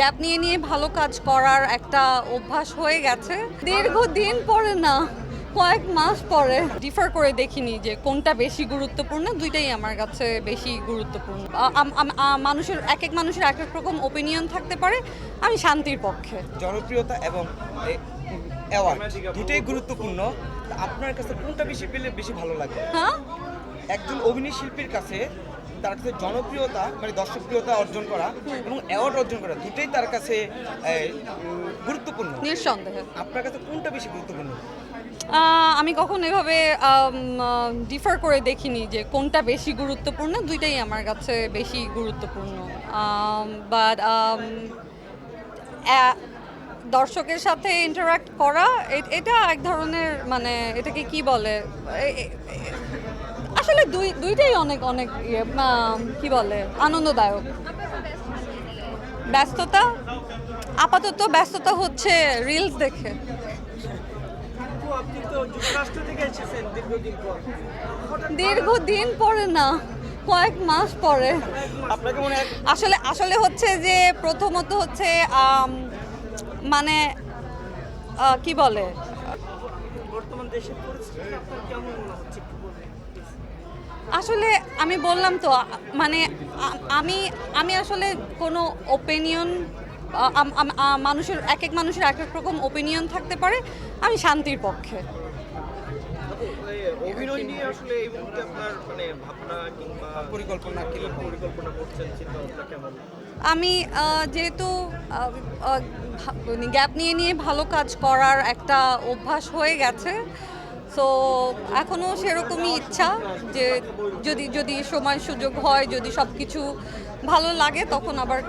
Gap নিয়ে নিয়ে ভালো কাজ করার একটা অভ্যাস হয়ে গেছে। দীর্ঘদিন পরে না কয়েক মাস পরে ডিফার করে দেখিনি যে কোনটা বেশি গুরুত্বপূর্ণ দুইটাই আমার কাছে বেশি গুরুত্বপূর্ণ। মানুষের এক এক মানুষের এক এক রকম ওপিনিয়ন থাকতে পারে আমি শান্তির পক্ষে। জনপ্রিয়তা এবং অ্যাওয়ার্ড দুটোই গুরুত্বপূর্ণ। আপনার কাছে কোনটা বেশি পেলে বেশি ভালো লাগে? হ্যাঁ? একজন অভিনয় শিল্পীর কাছে তার কাছে জনপ্রিয়তা মানে দর্শকপ্রিয়তা অর্জন করা এবং অ্যাওয়ার্ড অর্জন করা দুটোই তার কাছে গুরুত্বপূর্ণ। নিঃসন্দেহে। আপনার কাছে কোনটা বেশি গুরুত্বপূর্ণ? আমি কখন এভাবে ডিফার করে দেখিনি যে কোনটা বেশি গুরুত্বপূর্ণ দুইটাই আমার কাছে বেশি গুরুত্বপূর্ণ। বাট দর্শকের সাথে ইন্টারাক্ট করা এটা এক ধরনের মানে এটাকে কি বলে আসলে দুই দুইটাই অনেক অনেক ইয়ে, কি বলে আনন্দদায়ক। ব্যস্ততা আপাতত ব্যস্ততা হচ্ছে রিলস দেখে। দীর্ঘদিন পর। না কয়েক মাস পরে। আসলে আসলে হচ্ছে যে প্রথমত হচ্ছে মানে কি বলে দেশের পরিস্থিতি আপনার কেমন হচ্ছে? একটু বলবেন আসলে আমি বললাম তো মানে আমি আমি আসলে কোনো ওপিনিয়ন মানুষের এক এক মানুষের এক এক রকম ওপিনিয়ন থাকতে পারে আমি শান্তির পক্ষে। অভিনয় নিয়ে আসলে এই মুহূর্তে আপনার মানে ভাবনা কিংবা পরিকল্পনা কীরকম? পরিকল্পনা করছেন চিন্তা ভাবনা কেমন? আমি যেহেতু গ্যাপ নিয়ে নিয়ে ভালো কাজ করার একটা অভ্যাস হয়ে গেছে। তো এখনও সেরকমই ইচ্ছা যে যদি যদি সময় সুযোগ হয়, যদি সব কিছু ভালো লাগে, তখন আবার